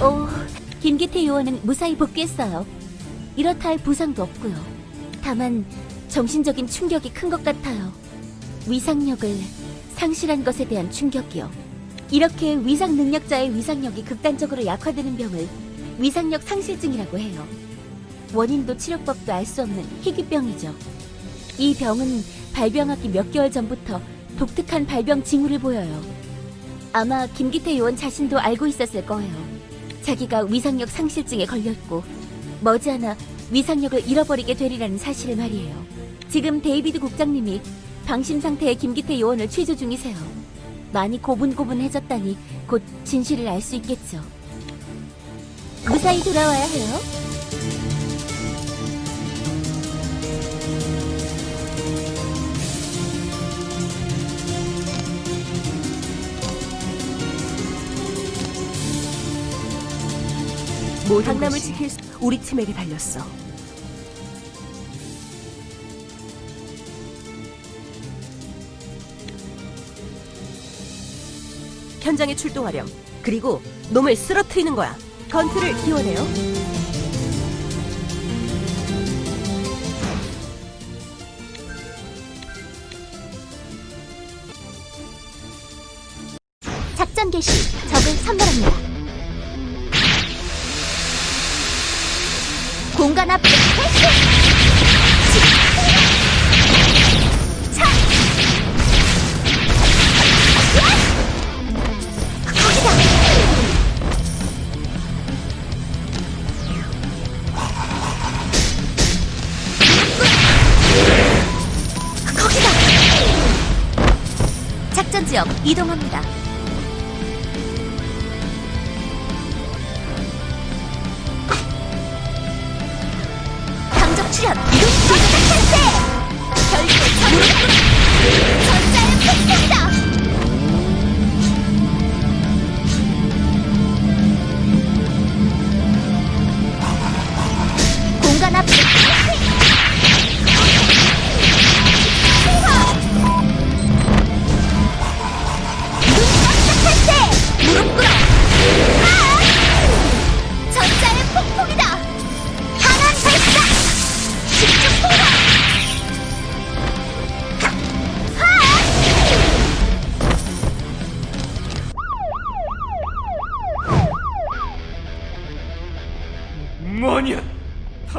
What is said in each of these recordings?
어, 김기태 요원은 무사히 복귀했어요. 이렇다 할 부상도 없고요. 다만 정신적인 충격이 큰 것 같아요. 위상력을 상실한 것에 대한 충격이요. 이렇게 위상 능력자의 위상력이 극단적으로 약화되는 병을 위상력 상실증이라고 해요. 원인도 치료법도 알 수 없는 희귀병이죠. 이 병은 발병하기 몇 개월 전부터 독특한 발병 징후를 보여요. 아마 김기태 요원 자신도 알고 있었을 거예요. 자기가 위상력 상실증에 걸렸고 머지않아 위상력을 잃어버리게 되리라는 사실을 말이에요. 지금 데이비드 국장님이 방심 상태의 김기태 요원을 취조 중이세요. 많이 고분고분해졌다니 곧 진실을 알 수 있겠죠. 무사히 돌아와야 해요. 모든 강남을 것이 지킬 수... 우리 팀에게 달렸어. 현장에 출동하렴. 그리고 놈을 쓰러트리는 거야. 건트를 기원해요. 공간 앞 패스.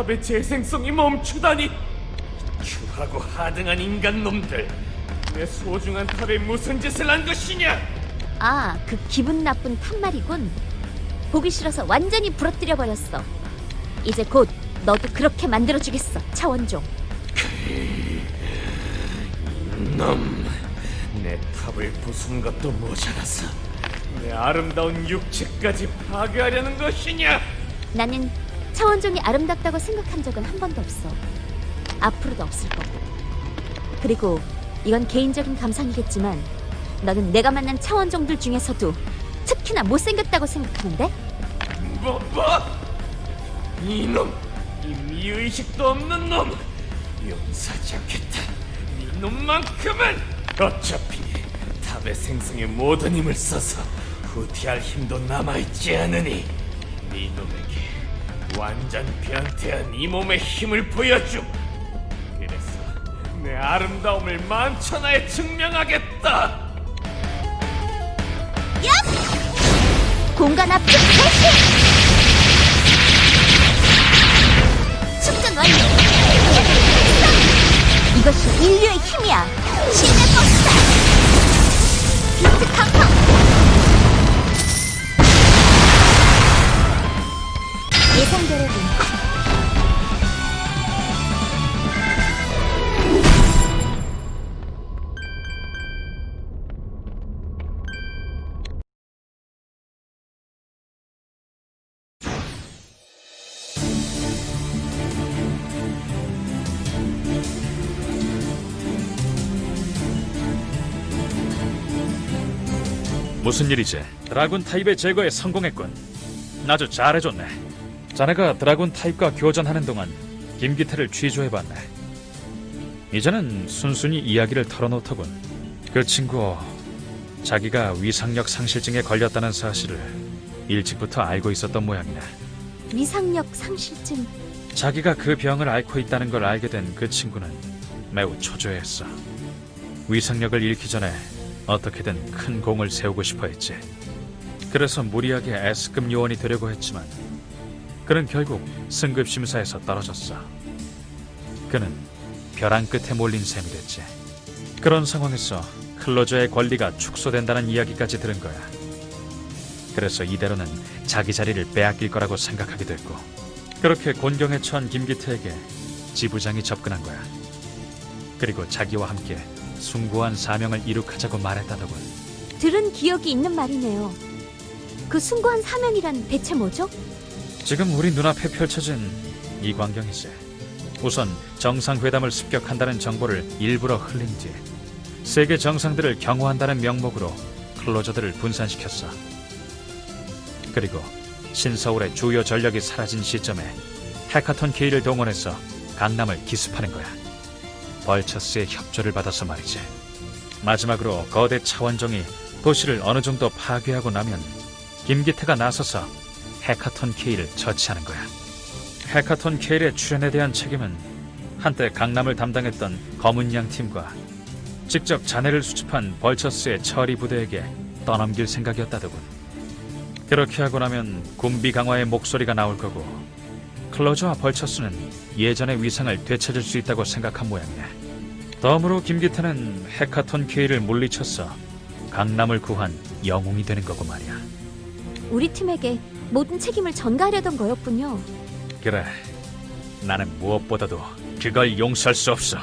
탑의 재생성이 멈추다니! 추하고 하등한 인간놈들! 내 소중한 탑에 무슨 짓을 한 것이냐? 아, 그 기분 나쁜 탄말이군. 보기 싫어서 완전히 부러뜨려 버렸어. 이제 곧 너도 그렇게 만들어 주겠어, 차원종. 놈, 내 탑을 부순 것도 모자라서 내 아름다운 육체까지 파괴하려는 것이냐? 나는 차원종이 아름답다고 생각한 적은 한 번도 없어. 앞으로도 없을 거고. 그리고 이건 개인적인 감상이겠지만 너는 내가 만난 차원종들 중에서도 특히나 못생겼다고 생각하는데? 뭐, 뭐? 이놈, 이 미의식도 없는 놈! 용서하지 않겠다. 이놈만큼은! 어차피 탑의 생성에 모든 힘을 써서 후퇴할 힘도 남아있지 않으니 이놈에게 완전 변태한 이 몸의 힘을 보여줌! 그래서 내 아름다움을 만천하에 증명하겠다! 공간 압축 완료! 이것이 인류의 힘이야! 신의 버스다! 비트 강성! 무슨 일이지? 드라군 타입의 제거에 성공했군. 아주 잘해줬네. 자네가 드라군 타입과 교전하는 동안 김기태를 취조해봤네. 이제는 순순히 이야기를 털어놓더군. 그 친구 자기가 위상력 상실증에 걸렸다는 사실을 일찍부터 알고 있었던 모양이네. 위상력 상실증. 자기가 그 병을 앓고 있다는 걸 알게 된 그 친구는 매우 초조해했어. 위상력을 잃기 전에 어떻게든 큰 공을 세우고 싶어 했지. 그래서 무리하게 S급 요원이 되려고 했지만 그는 결국 승급 심사에서 떨어졌어. 그는 벼랑 끝에 몰린 셈이 됐지. 그런 상황에서 클로저의 권리가 축소된다는 이야기까지 들은 거야. 그래서 이대로는 자기 자리를 빼앗길 거라고 생각하게 됐고 그렇게 곤경에 처한 김기태에게 지부장이 접근한 거야. 그리고 자기와 함께 숭고한 사명을 이룩하자고 말했다더군. 들은 기억이 있는 말이네요. 그 숭고한 사명이란 대체 뭐죠? 지금 우리 눈앞에 펼쳐진 이 광경이지. 우선 정상회담을 습격한다는 정보를 일부러 흘린 뒤 세계 정상들을 경호한다는 명목으로 클로저들을 분산시켰어. 그리고 신서울의 주요 전력이 사라진 시점에 해카톤 K를 동원해서 강남을 기습하는 거야. 벌처스의 협조를 받아서 말이지. 마지막으로 거대 차원종이 도시를 어느 정도 파괴하고 나면 김기태가 나서서 해카톤 K를 처치하는 거야. 해카톤 K의 출연에 대한 책임은 한때 강남을 담당했던 검은 양 팀과 직접 자네를 수집한 벌처스의 처리 부대에게 떠넘길 생각이었다더군. 그렇게 하고 나면 군비 강화의 목소리가 나올 거고 클로저와 벌처스는 예전의 위상을 되찾을 수 있다고 생각한 모양이네. 덤으로 김기태는 해카톤 K를 물리쳐서 강남을 구한 영웅이 되는 거고 말이야. 우리 팀에게 모든 책임을 전가하려던 거였군요. 그래. 나는 무엇보다도 그걸 용서할 수 없어.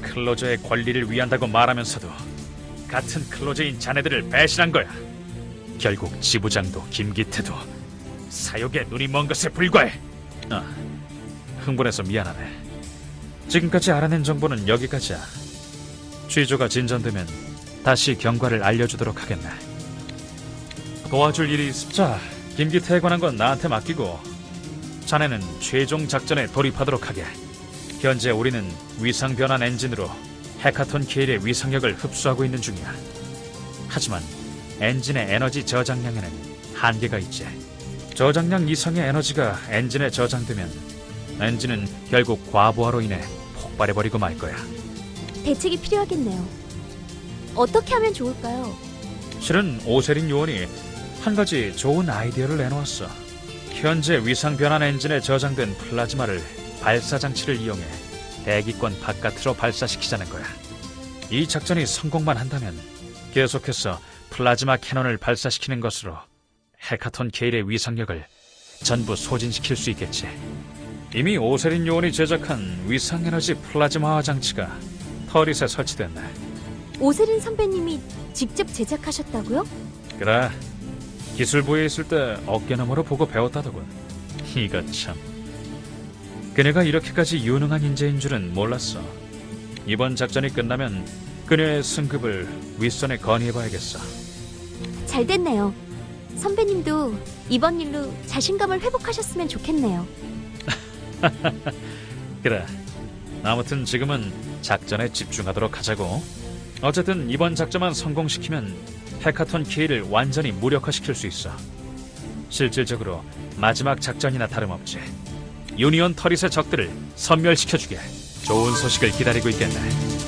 클로저의 권리를 위한다고 말하면서도 같은 클로저인 자네들을 배신한 거야. 결국 지부장도 김기태도 사욕에 눈이 먼 것에 불과해. 아, 흥분해서 미안하네. 지금까지 알아낸 정보는 여기까지야. 취조가 진전되면 다시 경과를 알려주도록 하겠네. 도와줄 일이 있... 자, 김기태에 관한 건 나한테 맡기고 자네는 최종 작전에 돌입하도록 하게. 현재 우리는 위상 변환 엔진으로 해카톤 케일의 위상력을 흡수하고 있는 중이야. 하지만 엔진의 에너지 저장량에는 한계가 있지. 저장량 이상의 에너지가 엔진에 저장되면 엔진은 결국 과부하로 인해 폭발해버리고 말 거야. 대책이 필요하겠네요. 어떻게 하면 좋을까요? 실은 오세린 요원이 한 가지 좋은 아이디어를 내놓았어. 현재 위상 변환 엔진에 저장된 플라즈마를 발사 장치를 이용해 대기권 바깥으로 발사시키자는 거야. 이 작전이 성공만 한다면 계속해서 플라즈마 캐논을 발사시키는 것으로 해카톤 케일의 위상력을 전부 소진시킬 수 있겠지. 이미 오세린 요원이 제작한 위상 에너지 플라즈마화 장치가 터릿에 설치됐네. 오세린 선배님이 직접 제작하셨다고요? 그래 기술부에 있을 때 어깨너머로 보고 배웠다더군 이거 참 그녀가 이렇게까지 유능한 인재인 줄은 몰랐어 이번 작전이 끝나면 그녀의 승급을 윗선에 건의해봐야겠어 잘 됐네요. 선배님도 이번 일로 자신감을 회복하셨으면 좋겠네요. 그래. 아무튼 지금은 작전에 집중하도록 하자고. 어쨌든 이번 작전만 성공시키면 해카톤 K를 완전히 무력화시킬 수 있어. 실질적으로 마지막 작전이나 다름없지. 유니온 터릿의 적들을 섬멸시켜주게 좋은 소식을 기다리고 있겠네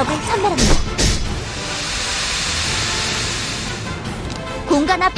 적을 선멸합니다. 공간 앞.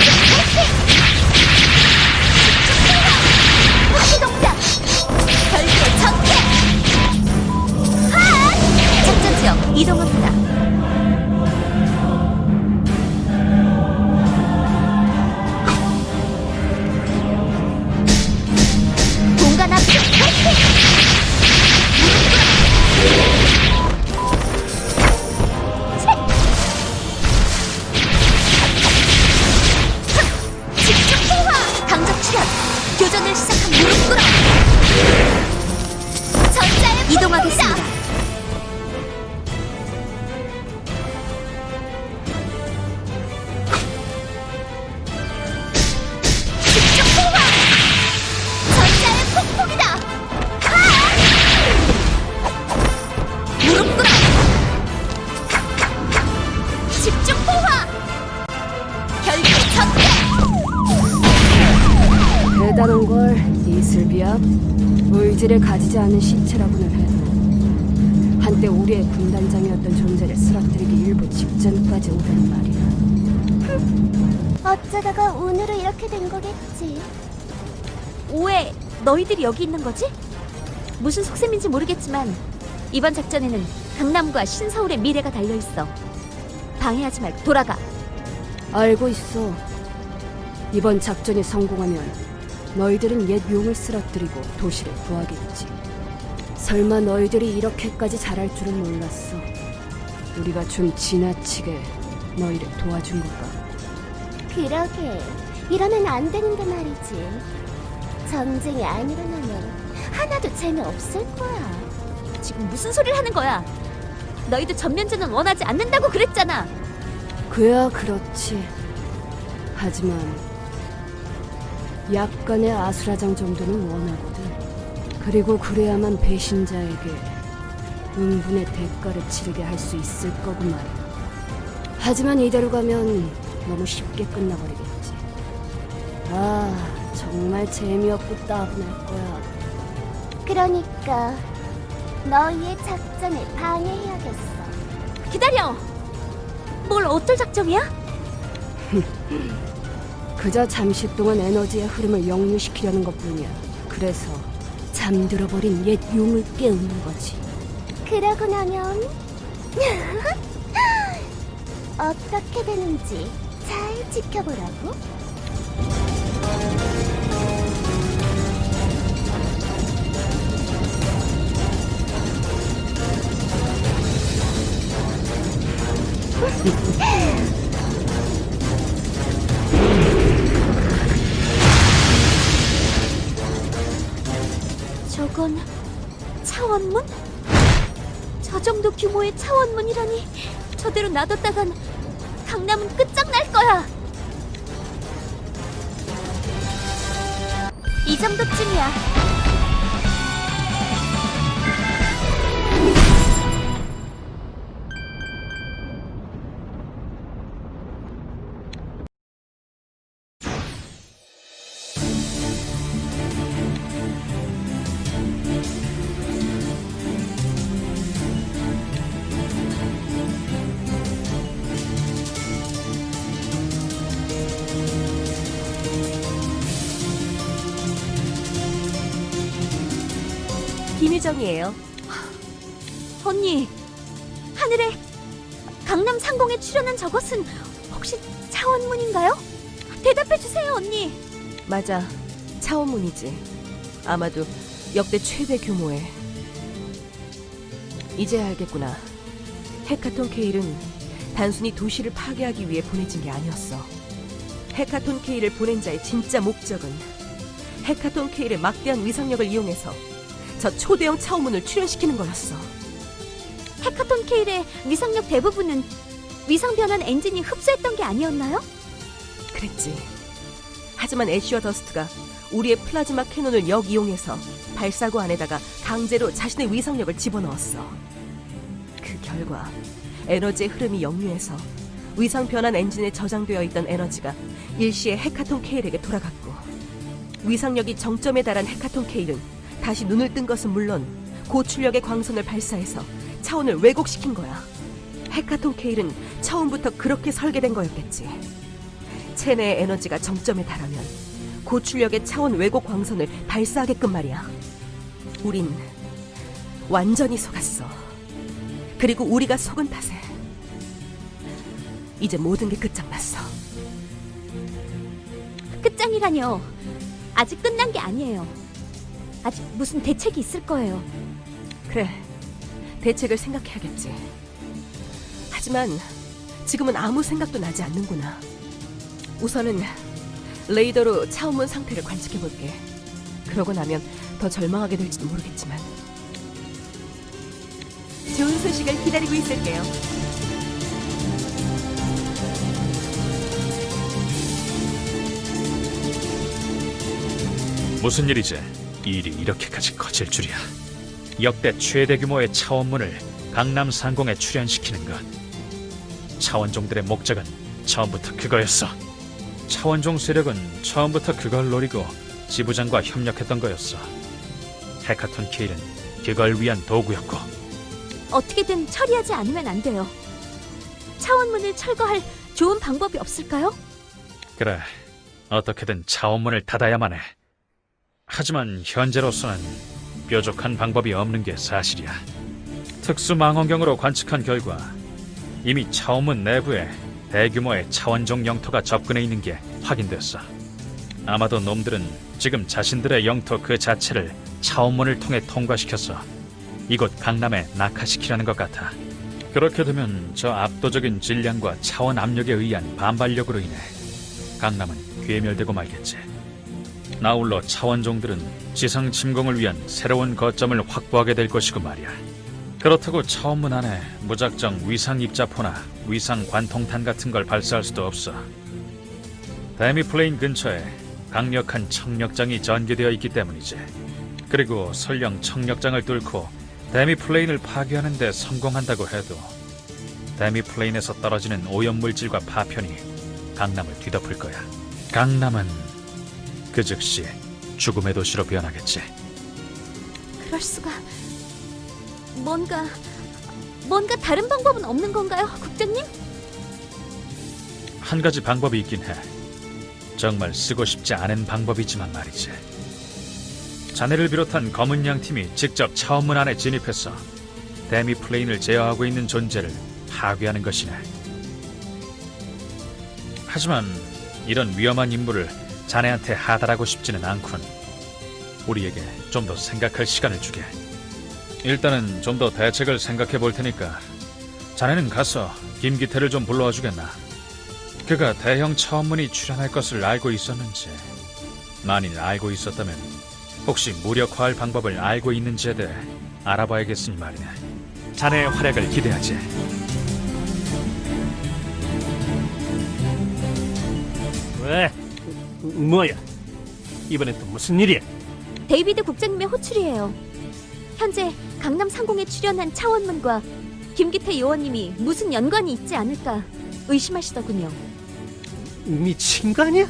의지를 가지지 않은 시체라고는 해도 한때 우리의 군단장이었던 존재를 쓰러뜨리기 일보 직전까지 오단 말이야 어쩌다가 운으로 이렇게 된 거겠지. 왜 너희들이 여기 있는 거지? 무슨 속셈인지 모르겠지만 이번 작전에는 강남과 신서울의 미래가 달려 있어. 방해하지 말고 돌아가. 알고 있어 이번 작전이 성공하면 너희들은 옛 용을 쓰러뜨리고 도시를 구하겠지 설마 너희들이 이렇게까지 잘할 줄은 몰랐어 우리가 좀 지나치게 너희를 도와준 걸까 그러게 이러면 안 되는데 말이지 전쟁이 안 일어나면 하나도 재미없을 거야 지금 무슨 소리를 하는 거야? 너희도 전면전은 원하지 않는다고 그랬잖아. 그야 그렇지. 하지만 약간의 아수라장 정도는 원하거든. 그리고 그래야만 배신자에게 응분의 대가를 치르게 할 수 있을 거고 말이야. 하지만 이대로 가면 너무 쉽게 끝나버리겠지. 아, 정말 재미없고 따분할 거야. 그러니까 너희의 작전을 방해해야겠어 기다려. 뭘 어쩔 작정이야? 그저 잠시 동안 에너지의 흐름을 역류시키려는 것 뿐이야. 그래서 잠들어버린 옛 용을 깨우는 거지. 그러고 나면 어떻게 되는지 잘 지켜보라고 저건 차원문? 저 정도 규모의 차원문이라니 저대로 놔뒀다간 강남은 끝장날 거야. 이 정도쯤이야. 김유정이에요. 언니, 하늘에 강남 상공에 출현한 저것은 혹시 차원문인가요? 대답해 주세요, 언니. 맞아. 차원문이지. 아마도 역대 최대 규모의. 이제야 알겠구나. 헤카톤 케일은 단순히 도시를 파괴하기 위해 보내진 게 아니었어. 헤카톤 케일을 보낸 자의 진짜 목적은 헤카톤 케일의 막대한 위상력을 이용해서 저 초대형 차원문을 출현시키는 거였어. 헤카톤 케일의 위상력 대부분은 위상 변환 엔진이 흡수했던 게 아니었나요? 그랬지. 하지만 애쉬와 더스트가 우리의 플라즈마 캐논을 역이용해서 발사구 안에다가 강제로 자신의 위상력을 집어넣었어. 그 결과 에너지의 흐름이 역류해서 위상 변환 엔진에 저장되어 있던 에너지가 일시에 헤카톤 케일에게 돌아갔고 위상력이 정점에 달한 헤카톤 케일은 다시 눈을 뜬 것은 물론 고출력의 광선을 발사해서 차원을 왜곡시킨 거야. 헤카톤 케일은 처음부터 그렇게 설계된 거였겠지. 체내의 에너지가 정점에 달하면 고출력의 차원 왜곡 광선을 발사하게끔 말이야. 우린 완전히 속았어. 그리고 우리가 속은 탓에 이제 모든 게 끝장났어. 끝장이라뇨. 아직 끝난 게 아니에요. 아직 무슨 대책이 있을 거예요. 그래, 대책을 생각해야겠지. 하지만 지금은 아무 생각도 나지 않는구나. 우선은 레이더로 차원문 상태를 관측해볼게. 그러고 나면 더 절망하게 될지도 모르겠지만. 좋은 소식을 기다리고 있을게요. 무슨 일이지? 이 일이 이렇게까지 커질 줄이야. 역대 최대 규모의 차원문을 강남 상공에 출현시키는 것. 차원종들의 목적은 처음부터 그거였어. 차원종 세력은 처음부터 그걸 노리고 지부장과 협력했던 거였어. 해카톤 케일은 그걸 위한 도구였고 어떻게든 처리하지 않으면 안 돼요. 차원문을 철거할 좋은 방법이 없을까요? 그래 어떻게든 차원문을 닫아야만 해. 하지만 현재로서는 뾰족한 방법이 없는 게 사실이야. 특수 망원경으로 관측한 결과 이미 차원문 내부에 대규모의 차원종 영토가 접근해 있는 게 확인됐어. 아마도 놈들은 지금 자신들의 영토 그 자체를 차원문을 통해 통과시켜서 이곳 강남에 낙하시키려는 것 같아. 그렇게 되면 저 압도적인 질량과 차원 압력에 의한 반발력으로 인해 강남은 괴멸되고 말겠지. 나홀로 차원종들은 지상 침공을 위한 새로운 거점을 확보하게 될 것이고 말이야. 그렇다고 차원문 안에 무작정 위상 입자포나 위상 관통탄 같은 걸 발사할 수도 없어. 데미플레인 근처에 강력한 청력장이 전개되어 있기 때문이지. 그리고 설령 청력장을 뚫고 데미플레인을 파괴하는 데 성공한다고 해도 데미플레인에서 떨어지는 오염물질과 파편이 강남을 뒤덮을 거야. 강남은 그 즉시 죽음의 도시로 변하겠지. 그럴 수가. 뭔가 뭔가 다른 방법은 없는 건가요, 국장님? 한 가지 방법이 있긴 해. 정말 쓰고 싶지 않은 방법이지만 말이지. 자네를 비롯한 검은 양 팀이 직접 차원문 안에 진입해서 데미 플레인을 제어하고 있는 존재를 파괴하는 것이네. 하지만 이런 위험한 임무를 자네한테 하달하고 싶지는 않군. 우리에게 좀 더 생각할 시간을 주게. 일단은 좀 더 대책을 생각해 볼 테니까 자네는 가서 김기태를 좀 불러와 주겠나? 그가 대형 차원문이 출현할 것을 알고 있었는지, 만일 알고 있었다면 혹시 무력화할 방법을 알고 있는지에 대해 알아봐야겠으니 말이네. 자네의 활약을 기대하지. 왜? 뭐야? 이번엔 또 무슨 일이야? 데이비드 국장님의 호출이에요. 현재 강남 상공에 출연한 차원문과 김기태 요원님이 무슨 연관이 있지 않을까 의심하시더군요. 미친 거 아니야?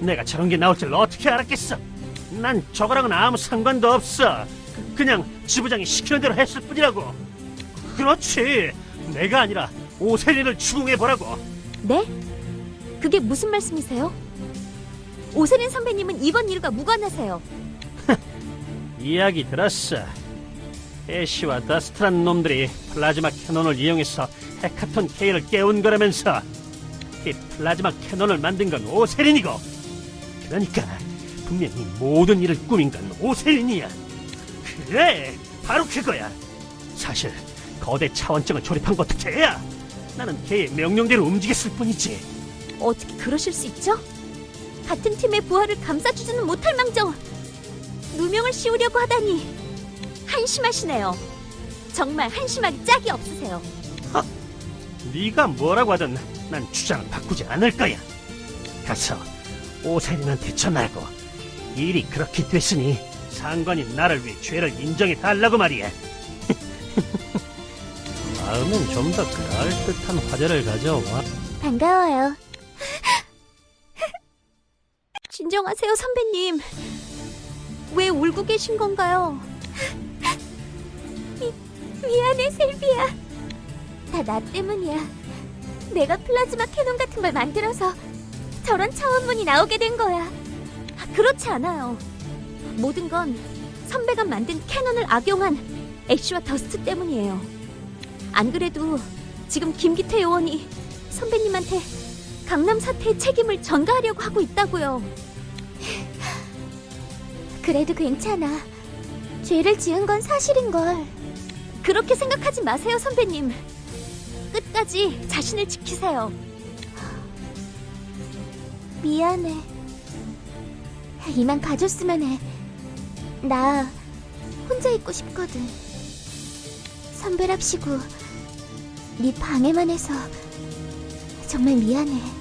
내가 저런 게 나올 줄 어떻게 알았겠어? 난 저거랑은 아무 상관도 없어. 그냥 지부장이 시키는 대로 했을 뿐이라고. 그렇지. 내가 아니라 오세린을 추궁해 보라고. 네? 그게 무슨 말씀이세요? 오세린 선배님은 이번 일과 무관하세요. 이야기 들었어. 애쉬와 더스트란 놈들이 플라즈마 캐논을 이용해서 헤카톤 K를 깨운 거라면서 이 플라즈마 캐논을 만든 건 오세린이고 그러니까 분명히 모든 일을 꾸민 건 오세린이야. 그래, 바로 그거야. 사실 거대 차원증을 조립한 것도 걔야. 나는 걔의 명령대로 움직였을 뿐이지. 어떻게 그러실 수 있죠? 같은 팀의 부하를 감싸주지는 못할 망정 누명을 씌우려고 하다니 한심하시네요. 정말 한심하기 짝이 없으세요. 네가 뭐라고 하든 난 주장을 바꾸지 않을 거야. 가서 오세린한테 전화하고 일이 그렇게 됐으니 상관이 나를 위해 죄를 인정해 달라고 말이야. 다음엔 좀더 그럴듯한 화제를 가져와. 반가워요. 진정하세요, 선배님. 왜 울고 계신 건가요? 미, 미안해, 셀비야. 다 나 때문이야. 내가 플라즈마 캐논 같은 걸 만들어서 저런 차원문이 나오게 된 거야. 그렇지 않아요. 모든 건 선배가 만든 캐논을 악용한 애쉬와 더스트 때문이에요. 안 그래도 지금 김기태 요원이 선배님한테 강남 사태의 책임을 전가하려고 하고 있다고요. 그래도 괜찮아. 죄를 지은 건 사실인걸. 그렇게 생각하지 마세요, 선배님. 끝까지 자신을 지키세요. 미안해. 이만 가줬으면 해. 나 혼자 있고 싶거든. 선배랍시고 네 방해만 해서 정말 미안해.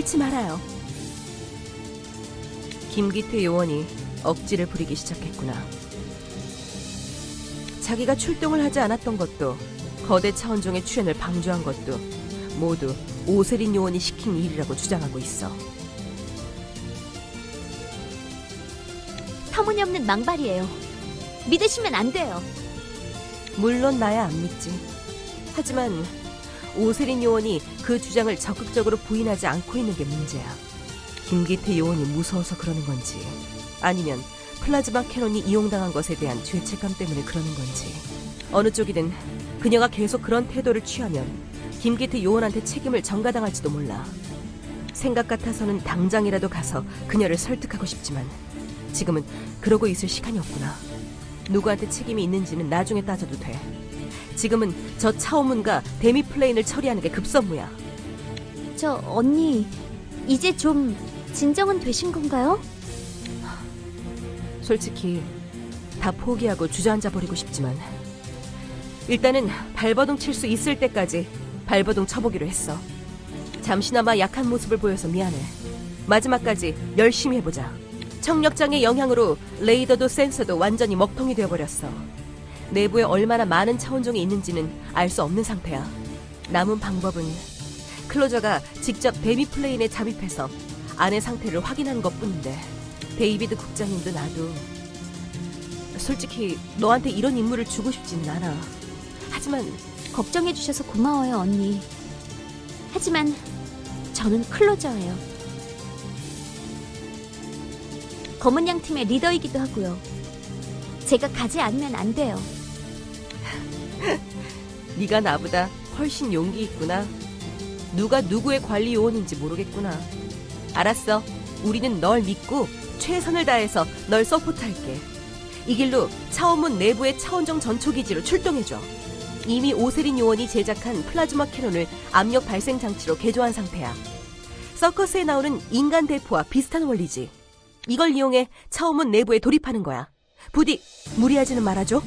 잃지 말아요. 김기태 요원이 억지를 부리기 시작했구나. 자기가 출동을 하지 않았던 것도 거대 차원종의 출현을 방조한 것도 모두 오세린 요원이 시킨 일이라고 주장하고 있어. 터무니없는 망발이에요. 믿으시면 안 돼요. 물론 나야 안 믿지. 하지만 오세린 요원이 그 주장을 적극적으로 부인하지 않고 있는 게 문제야. 김기태 요원이 무서워서 그러는 건지, 아니면 플라즈마 캐논이 이용당한 것에 대한 죄책감 때문에 그러는 건지, 어느 쪽이든 그녀가 계속 그런 태도를 취하면 김기태 요원한테 책임을 전가당할지도 몰라. 생각 같아서는 당장이라도 가서 그녀를 설득하고 싶지만 지금은 그러고 있을 시간이 없구나. 누구한테 책임이 있는지는 나중에 따져도 돼. 지금은 저 차오문과 데미 플레인을 처리하는 게 급선무야. 저 언니 이제 좀 진정은 되신 건가요? 솔직히 다 포기하고 주저앉아 버리고 싶지만 일단은 발버둥 칠 수 있을 때까지 발버둥 쳐보기로 했어. 잠시나마 약한 모습을 보여서 미안해. 마지막까지 열심히 해보자. 청력장의 영향으로 레이더도 센서도 완전히 먹통이 되어버렸어. 내부에 얼마나 많은 차원종이 있는지는 알 수 없는 상태야. 남은 방법은 클로저가 직접 데미 플레인에 잠입해서 안의 상태를 확인하는 것 뿐인데 데이비드 국장님도 나도 솔직히 너한테 이런 임무를 주고 싶지는 않아. 하지만 걱정해 주셔서 고마워요, 언니. 하지만 저는 클로저예요. 검은 양 팀의 리더이기도 하고요. 제가 가지 않으면 안 돼요. 네가 나보다 훨씬 용기 있구나. 누가 누구의 관리 요원인지 모르겠구나. 알았어. 우리는 널 믿고 최선을 다해서 널 서포트할게. 이 길로 차원문 내부의 차원정 전초기지로 출동해줘. 이미 오세린 요원이 제작한 플라즈마 캐논을 압력 발생 장치로 개조한 상태야. 서커스에 나오는 인간 대포와 비슷한 원리지. 이걸 이용해 차원문 내부에 돌입하는 거야. 부디 무리하지는 말아줘.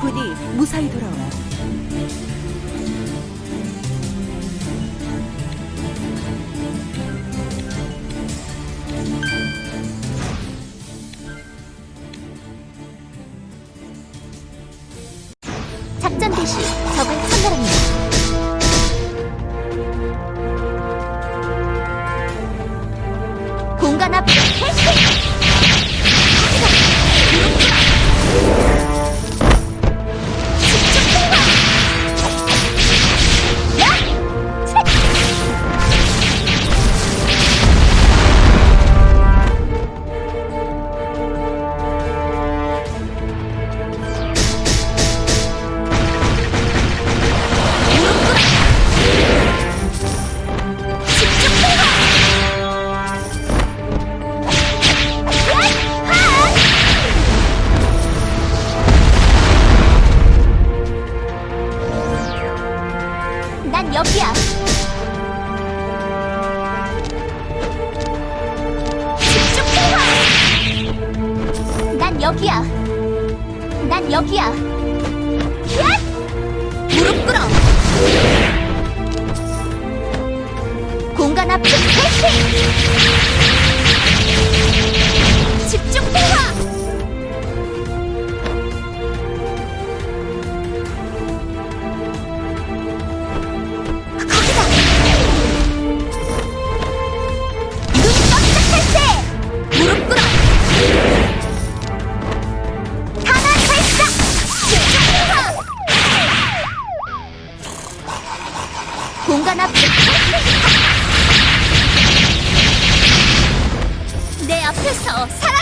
부디 무사히 돌아오라. 작전 개시. 적을 선별합니다. 난 여기야. 난 여기야. 난 여기야. 야! 무릎 꿇어. 공간 압축 개시. 앞에서 사라